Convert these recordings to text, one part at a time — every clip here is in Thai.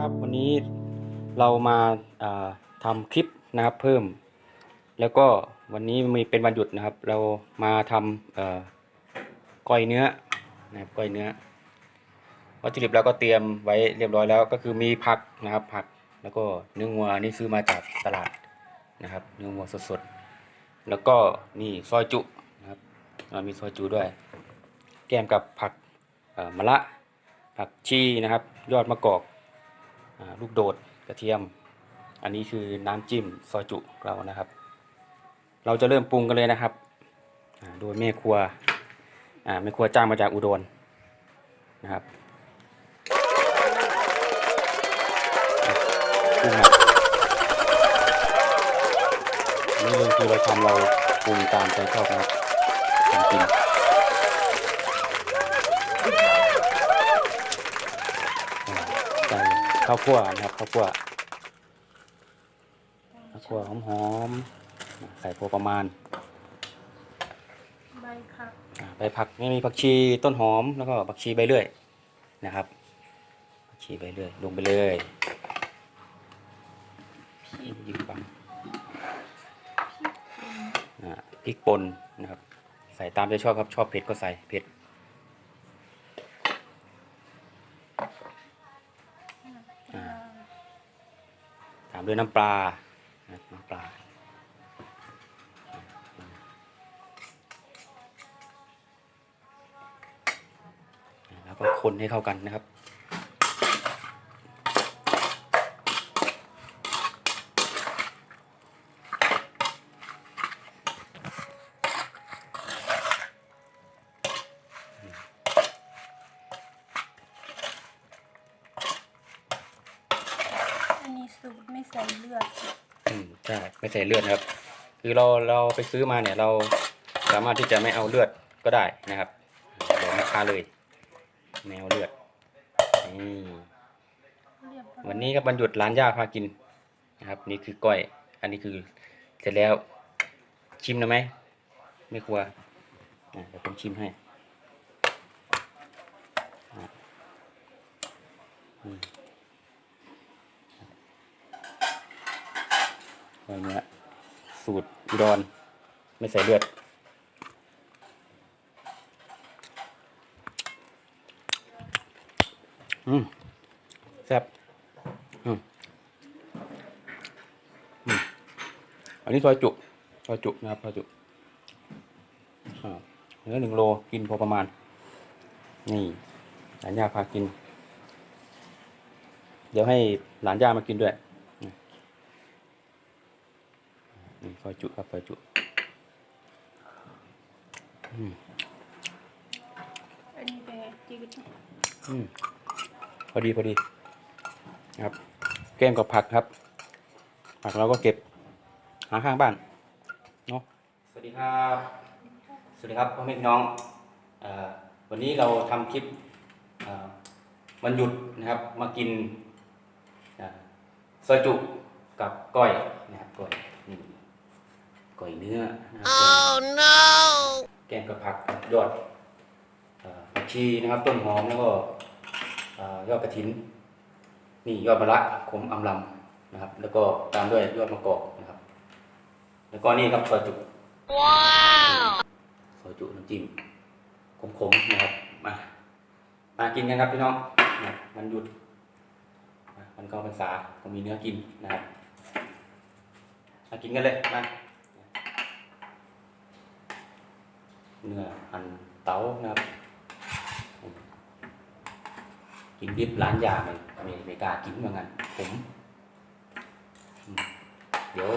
ครับวันนี้เรามาาทำคลิปนะครับเพิ่ม แล้วก็วันนี้มีเป็นวันหยุดนะครับ เรามาทำก้อยเนื้อนะครับก้อยเนื้อวัตถุดิบเราก็เตรียมไว้เรียบร้อยแล้วก็คือมีผักนะครับผักแล้วก็เนื้อวัวนี่ซื้อมาจากตลาดนะครับ เนื้อวัวสดๆแล้วก็นี่ซอยจุนะครับอ่ามีซอยจุด้วย แกมกับผักมะระผักชีนะครับ ยอดมะกอกอ่า ลูกโดดกระเทียม อันนี้คือน้ำจิ้มซอยจุเรานะครับ เราจะเริ่มปรุงกันเลยนะครับโดยแม่ครัวแม่ครัวจ้างมาจากอุดรนะครับปรุงนี่คือเราทำเราปรุงตามใจชอบนะครับกิน ใส่ ข้าวคั่วนะครับข้าวคั่วข้าวคั่วหอมๆใส่พอประมาณใบผักอ่าใบผักนี่มีผักชีต้นหอมแล้วก็ผักชีใบเลื่อยนะครับผักชีใบเลื่อยลงไปเลยยิงปังอ่าพริกป่นนะครับ ใส่ตามใจชอบครับชอบเผ็ดก็ใส่เผ็ดามด้วยน้ำปลาน้ำปลาแล้วก็คนให้เข้ากันนะครับ อันนี้สูตรไม่ ใส่เลือดอืมใช่ไม่ใส่เลือดนะครับ คือเราเราไปซื้อมาเนี่ยเราสามารถที่จะไม่เอาเลือดก็ได้นะครับบอกแม่ค้าเลยไม่เอาเลือดนี่วันนี้ก็บรรยุดร้านย่าพากินนะครับ นี่คือก้อย อันนี้คือเสร็จแล้วชิมนะไหมไม่ครัวอะเดี๋ยวผมชิมให้อะอืมก้อย เนื้อสูตรอุดรไม่ใส่เลือดอืมแซ่บอืมอืมอันนี้ซอยจุซอยจุนะครับซอยจุเนื้อหนึ่งโลกินพอประมาณ นี่หลานย่าพากิน เดี๋ยวให้หลานย่ามากินด้วยอืมนี่ ซอยจุครับซอยจุอืมอันนี้เป็นไงจืดอืมพอดีพอดีนะครับ แกล้มกับผักครับ ผักเราก็เก็บ หาข้างบ้านเนาะสวัสดีครับ สวัสดีครับพ่อแม่พี่น้องเออวันนี้เราทำคลิปเอ่อวันหยุดนะครับมากินเอ่อซอยจุกับก้อยนะครับก้อยนี่ ก้อยเนื้อนะครับ oh no แกงกับผักกับยอดเอ่อผักชีนะครับ ต้นหอมแล้วก็เอ่อยอดกระถิน นี่ยอดมะระขมอำลำนะครับ แล้วก็ตามด้วยยอดมะกอกนะครับ แล้วก็นี่ครับซอยจุว้าวซอยจุน้ำจิ้มขมๆนะครับมามากินกันครับพี่น้องนะมันหยุดนะมันก็พรรษาก็มีเนื้อกินนะครับมากินกันเลยมา เนื้อหั่นเต๋านะครับกินดิบร้านยาไม่ไม่ไม่กล้ากินเหมือนกันผม เดี๋ยว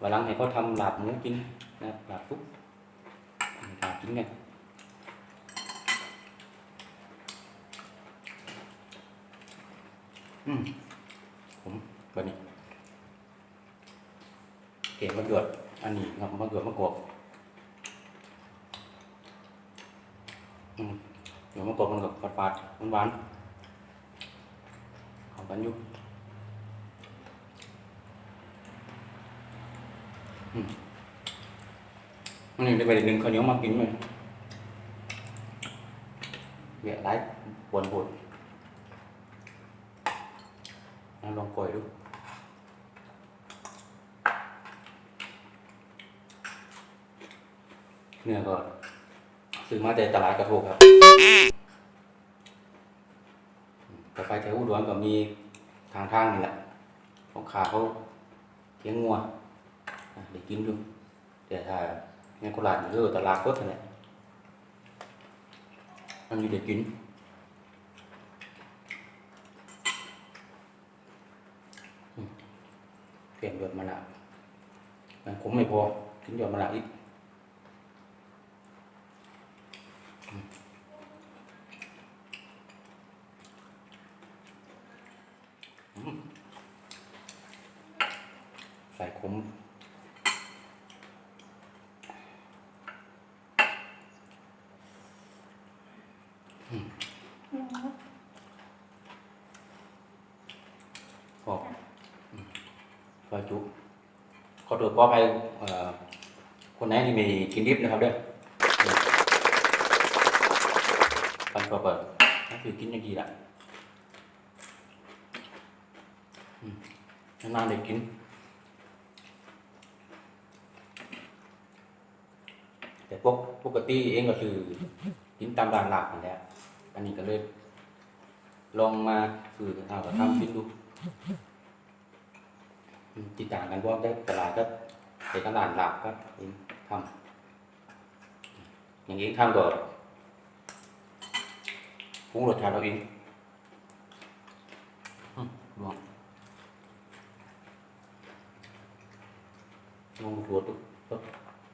วันหลังให้เขาทำลาบหมูกินนะครับลาบปุ๊บไม่กล้ากินกันอืมผมแบันนี้เก็บมะเขืออันนี้ครับมะเขือมะกอกอืม เดี๋ยวมากดมันกับฝาดๆมันหวานๆเข้ากันยู่อืมอันนี้ได้ไปหนึ่งข้าวเหนียวมากินเลยเบียร์ไรปวนปวดอะลองกล่อยดูเนื้อก็ ซื้อมาแต่ตลาดกระโทกครับกาแฟแถวอุดรก็มีทางทางนี่แหละขอขาเขาเลี้ยงงัวอะได้กินดูแต่ถ้าในโคราชนี่คือตลาดก็เท่านั้นแหละมันมีได้กินเปลี่ยนยอดมะนาวมันขมไม่พอกินยอดมะนาวอีก ใส่ ขมอืมขอบอืมซอจุขอโทษขออภัยเอ่อคนไหนที่มีกินดิบนะครับเด้อปันก็เปิดนั่นคือกินย่างดีละนานๆได้กิน พวกปกติเองก็คือกินตามร้านหลักนั่นแหละอันนี้ก็เลย ลองมาคือเอาก็ทำกินดูอืมติดต่างกันเพราได้ตลาดก็เป็นตลาดหลักก็เองทำอย่างนี้ทำก็ปรุงรสชาติเราเองอืมลองลองดูตัวตัว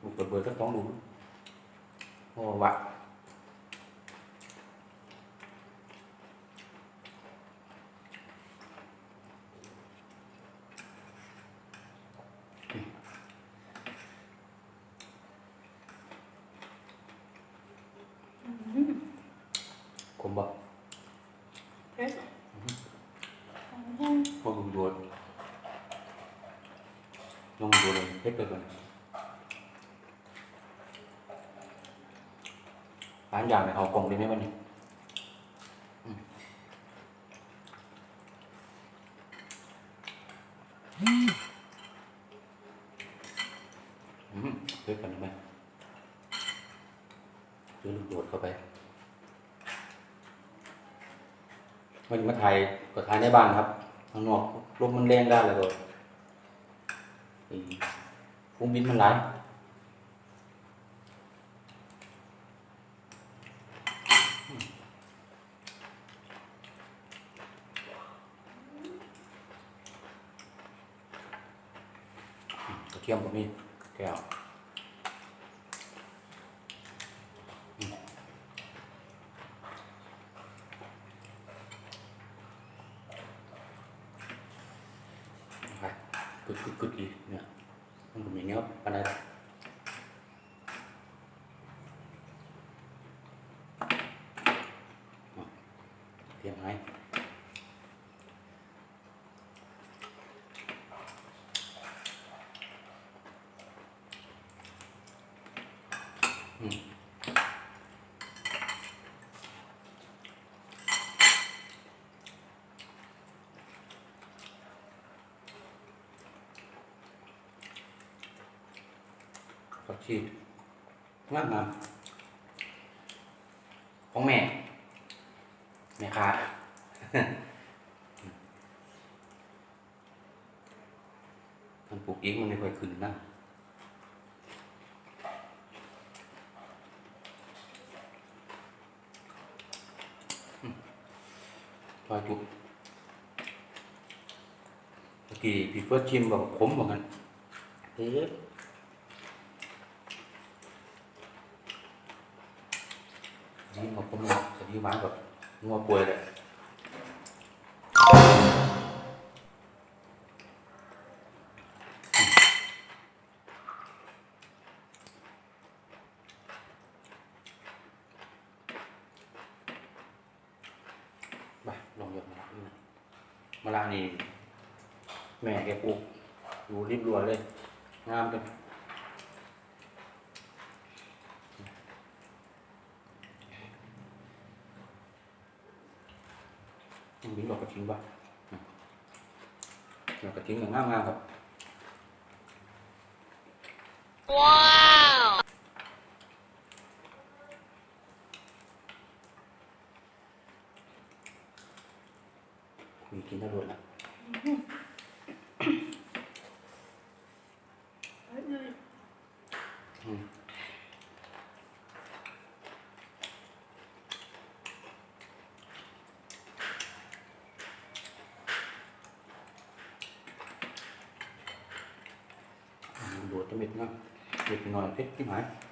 ดูเปิดเบอร์สักสองดู โอ้วะ ขมบ่ เผ็ดอืม พวกลุงดวนลงดวนเลยเผ็ดไปก่อนร้าน อย่างในเอากล่องได้ไหมวันนี้อืมอืมเผ็ดกันไหมเจอลูกโดดเข้าไปวันนี้มาถ่ายก็ถ่ายในบ้านครับข้างนอกลมมันแรงได้เลยก็ฟุ้งบินมันไหลายอืมกระเทียมก็มีแก้ว ครับ กึดกึดกึดอีกเนี่ยมันก็มีเงี้ยปันไดอะเตรียมไว้อืม ผักชีงามงามของแม่ แม่ค้ามันปลูกเองมันไม่ค่อยขึ้นนะอืมปลาจุกเมื่อกี้พี่เฟิร์สชิมบอกขมเหมือนกันเอ๊ะ นี่มาขมเลยแต่ที่หวาแบบงัวป่วยเลยไปลองยดมะระดูหน่อยมะระนี่แม่แกปลูกอยู่ริมรั้วเลย งามจัง บินบอกกระชิงป่ะดี๋ยวกระทิ้งอย่างงามๆครับมีกินได้รวดละ เฮ้ยเลย อืมอ่าดูดจะเม็ดนะเม็ดหน่อยเพชรที่หาย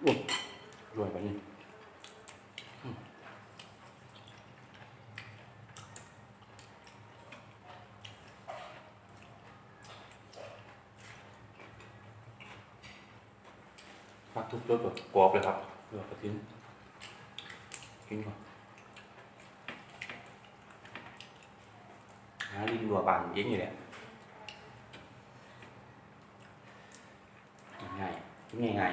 โอ้รวยไปนี่อืมพัก ทุกจุดแบบกรอบเลยครับเลือกกระทิ้นกินก่อนหาดินรัวบานเย็นอยู่แหละง่ายๆง่ายง่าย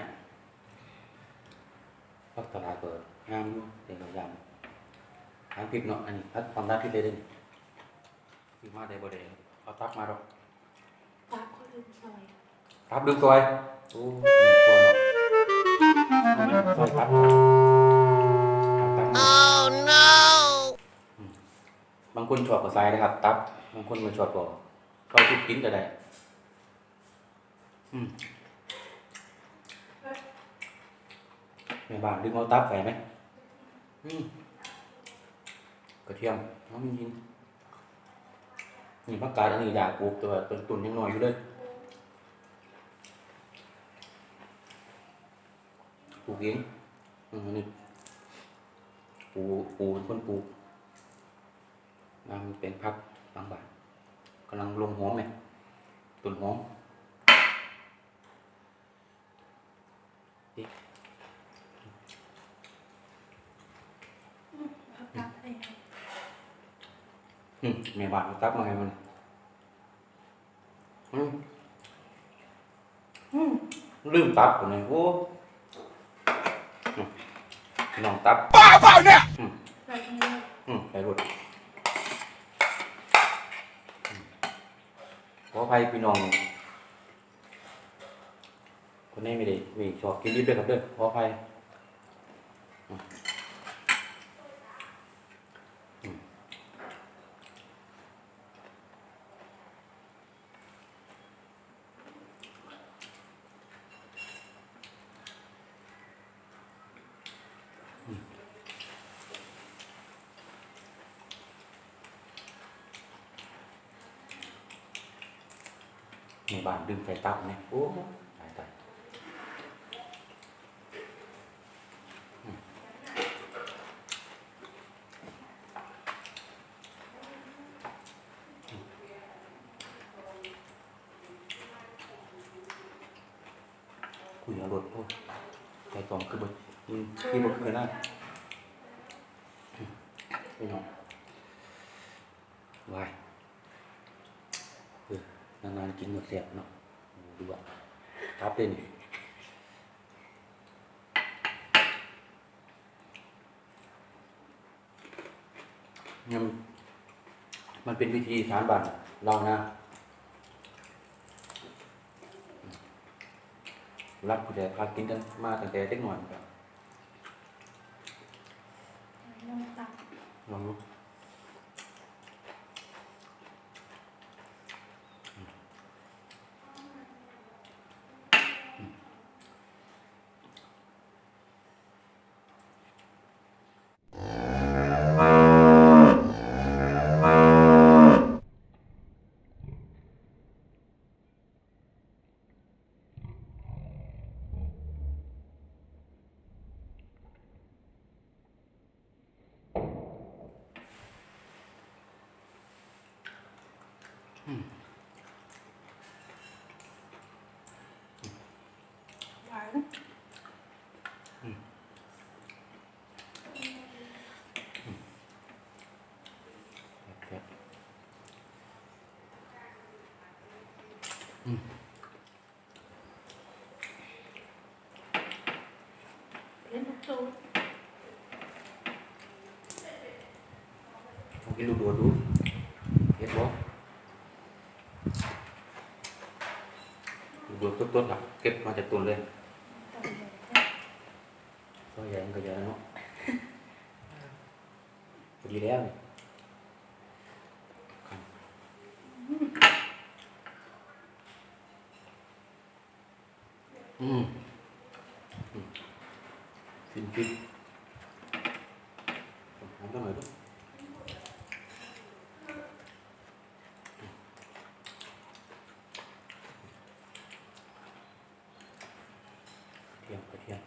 ๆพักตลาดเปิดงามอยู่เต็มยำทางพริกเนาะอันนี้พัดความรักพริกเลยเด่นพริกมาได้บ่ได้ครับเอาตักมาดอกปากก็ลืมซอยครับดึงซอยโอ้หนึ่งตัวเนาะ ซอยครับครับตับมา Oh no! บางคนชอบกับทรายนะครับ ตับบางคนไม่ชอบก็ก็ทุกกินก็ได้แม่บ้านดึงเอาตับใส่ไหมกระเทียมน้องมินนี่ผักกาดอันนี้อยากปลูกแต่ว่าต้นตุนยังน้อยอยู่เลย ปลูกเองอืมนนี้ปูปูเป็นคนปลูกน้ำเป็นพักบางบาทกำลังลงหอมไหมตุนหอมอีกพักตักให้อืมแม่บานเอาตับมาไงมันลืมตับคนนี้โอ้ น้องตับใส่ให้เลยอืมไปรถอืมขออภัยพี่น้องคนนี้ไม่ได้ไม่ชอบกินดิบเลยครับเด้อขออภัย ในบ้านดึงใส่ตับเนี่ยโอ้ตายตาย คุยเอารถโอ้ใจตองคือบ่อืมคือบ่คือนะพี่น้องวายเออ นานๆกินหมดแซ่บเนาะโอ้ดูว่าครับเลยนี่ยังมันเป็นวิธีสารบันเรานะ รักผู้ใดพากินกันมาตั้งแต่เด็กหน่อยครับน้ำตักลองดูสูตรลองกินดูดูดูเห็ดบ่ดูดูต้นๆครับเก็ Ừ. Một cái đu đùa đu Hết bó. Đu tốt tốt lắm, kết mà chặt tuần lên. Thôi vậy anh có giờ nó. Gì đấy? này หอมๆหน่อยเทียมกระเทียม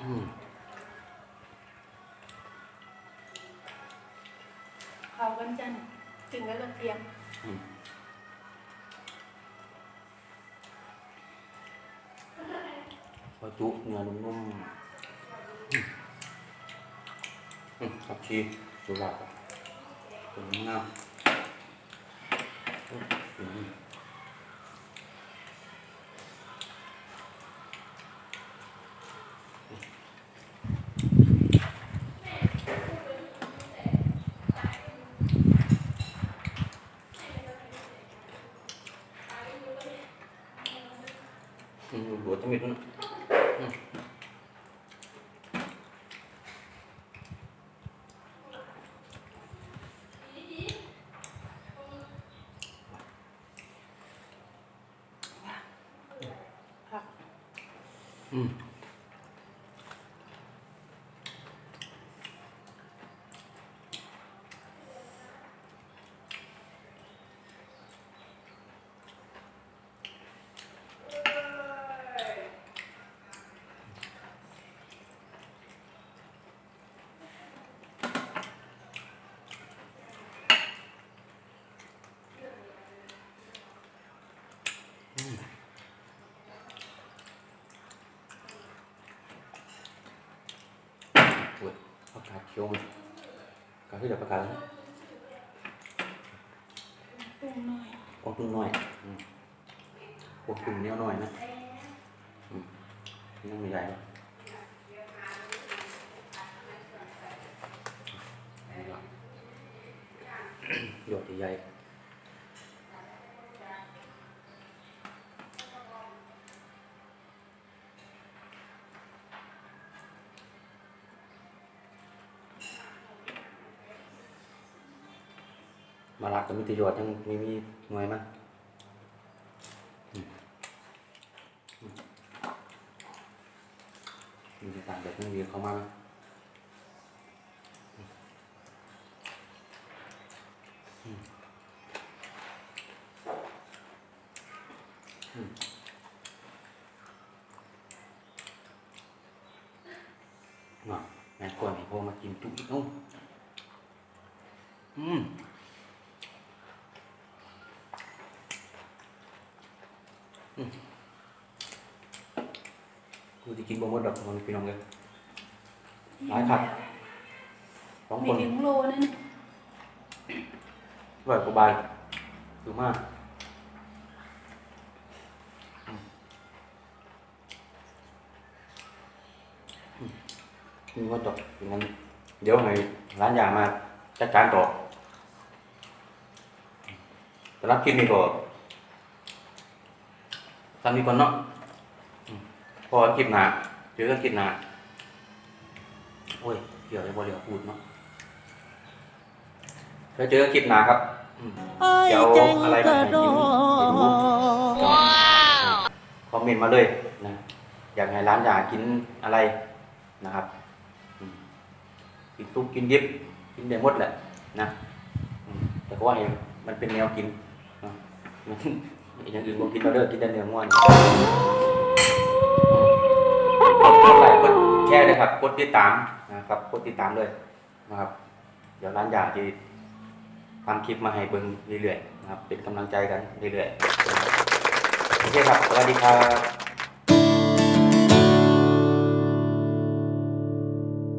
อืมเขากันจันถึงแล้วกระเทียม จุเนื้อนุ่มๆอืมอืมผักชีสุราษฎร์สวยงามอืมอืมหัวจะมีด้วยนะอืม ผัก อื ปวดประกาศเคี้ยวมันกาที่เดี๋ยวประกาศแล้วนะปรุงหน่อยพวกตึงน้อยอืมพวกตึงเนี้ยน้อยนะอืมนั่งไม่ใหญ่หรอกนี่ก็หยอดใหญ่ มาลักก็มีประโยชน์ยังไม่มีหน่วยมั้งมีต่างแบบนี้เรียนเข้ามาไหมอืมน่ะแม่ก่อนให้พ่อมากินจุอีกเอ้าอืม กูจะกินบะหมดดอกมันพี่น้องเลยหลายผักสองมีคนถึงโลนั่นร้อยกว่าบาทคือมากอืมอืมนี่ว่าจบอย่างนั้นเดี๋ยวให้ร้านยามาจัดการต่อสำหรับคลิปนี้ก็ทำนี้ก่อนเนาะอืม พอคลิปหนาเจอกันคลิปหนาโอ้ยเกี่ยวกับบริวพูดเนาะแล้วเจอกันคลิปหนาครับอืมเดี๋ยวอะไรมาให้กินให้ดูคอมเมนต์มาเลยนะอยากให้ร้านอยากกินอะไรนะครับอืมกินทุกกินดิบกินได้หมดแหละนะอืมแต่ก็ว่าให้มันเป็นแนวกินเนาะอย่างอื่นผมกินมาเด้อกินแต่เนื้อง่วน กดไลค์กดแชร์เลยครับกดติดตามนะครับกดติดตามเลยนะครับ เดี๋ยวร้านอยากที่ทำคลิปมาให้เบิ่งเรื่อยๆนะครับ เป็นกำลังใจกันเรื่อยๆโอเคครับสวัสดีครับ